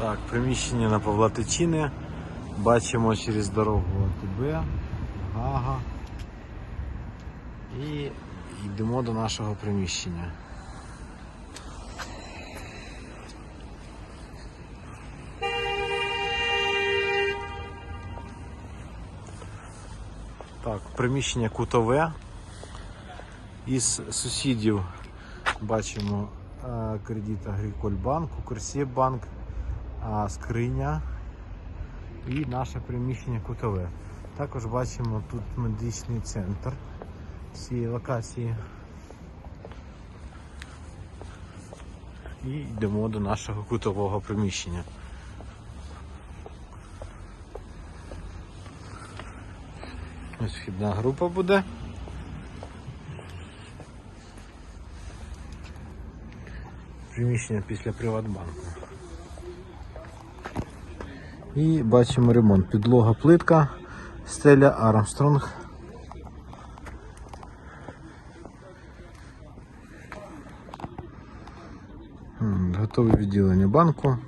Так, приміщення на Павла Тичини. Бачимо через дорогу АТБ, Гага. І йдемо до нашого приміщення. Так, приміщення кутове. Із сусідів бачимо е, кредит Агрикольбанк, Укрсібанк, а, скриня і наше приміщення кутове. Також бачимо тут медичний центр цієї локації. І йдемо до нашого кутового приміщення. Ось вхідна група буде. Приміщення після Приватбанку. І бачимо ремонт. Підлога плитка, стеля Армстронг. Готове відділення банку.